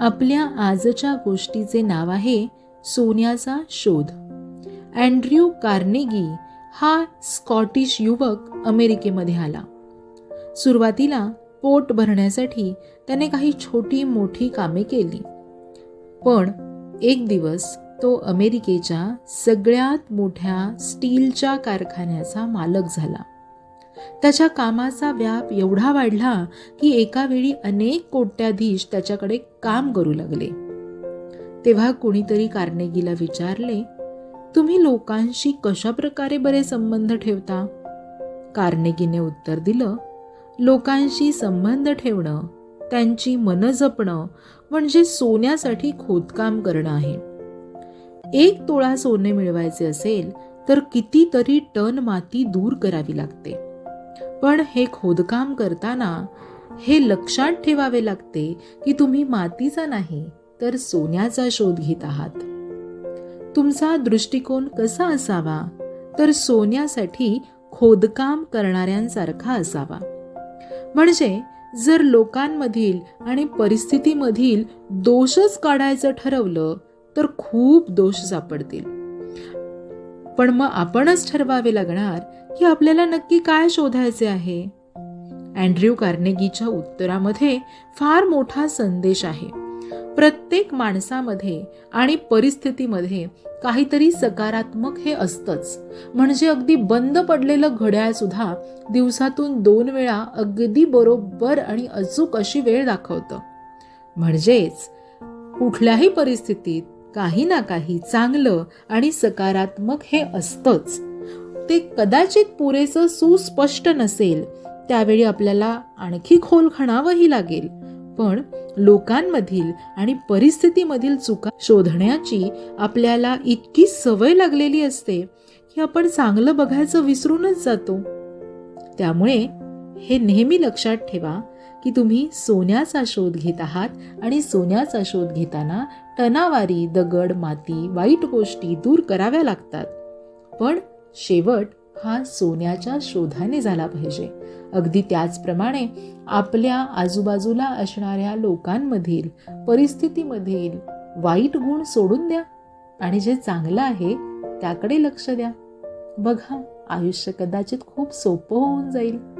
आपल्या आजच्या गोष्टीचे नाव आहे सोन्याचा शोध. अँड्र्यू कार्नेगी हा स्कॉटिश युवक अमेरिकेमध्ये आला. सुरुवातीला पोट भरण्यासाठी त्याने काही छोटी मोठी कामे केली. पण एक दिवस तो अमेरिकेच्या सगळ्यात मोठ्या स्टीलच्या कारखान्याचा मालक झाला. त्याच्या कामाचा व्याप एवढा वाढला की एका वेळी अनेक कोट्याधीश त्याच्याकडे काम करू लागले. तेव्हा कुणीतरी कार्नेगीला विचारले तुम्ही लोकांशी कशा प्रकारे बरे संबंध ठेवता? कार्नेगीने उत्तर दिलं लोकांशी संबंध ठेवणं त्यांची मन जपणं म्हणजे सोन्यासाठी खोदकाम करणं आहे. एक तोळा सोने मिळवायचे असेल तर कितीतरी टन माती दूर करावी लागते. पण हे खोदकाम करताना हे लक्षात ठेवावे लागते की तुम्ही मातीचा नाही तर सोन्याचा शोध घेत आहात. तुमचा दृष्टिकोन कसा असावा तर सोन्यासाठी खोदकाम करणाऱ्यांसारखा असावा. म्हणजे जर लोकांमधील आणि परिस्थितीमधील दोषच काढायचं ठरवलं तर खूप दोष सापडतील. पण मग आपणच ठरवावे लागणार की आपल्याला नक्की काय शोधायचे आहे. अँड्र्यू कार्नेगीच्या उत्तरामध्ये फार मोठा संदेश आहे. प्रत्येक माणसामध्ये आणि परिस्थितीमध्ये काहीतरी सकारात्मक हे असतंच. म्हणजे अगदी बंद पडलेलं घड्याळ सुद्धा दिवसातून दोन वेळा अगदी बरोबर आणि अचूक अशी वेळ दाखवतं. म्हणजेच कुठल्याही परिस्थितीत काही ना काही चांगलं आणि सकारात्मक हे असतंच. ते कदाचित पुरेसं सुस्पष्ट नसेल त्यावेळी आपल्याला आणखी खोल खणावंही लागेल. पण लोकांमधील आणि परिस्थितीमधील चुका शोधण्याची आपल्याला इतकी सवय लागलेली असते की आपण चांगलं बघायचं विसरूनच जातो. त्यामुळे हे नेहमी लक्षात ठेवा की तुम्ही सोन्याचा शोध घेत आहात आणि सोन्याचा शोध घेताना टनावारी दगड माती वाईट गोष्टी दूर कराव्या लागतात. पण शेवट हा सोन्याच्या शोधाने झाला पाहिजे. अगदी त्याचप्रमाणे आपल्या आजूबाजूला असणाऱ्या लोकांमधील परिस्थितीमधील वाईट गुण सोडून द्या आणि जे चांगलं आहे त्याकडे लक्ष द्या. बघा आयुष्य कदाचित खूप सोपं होऊन जाईल.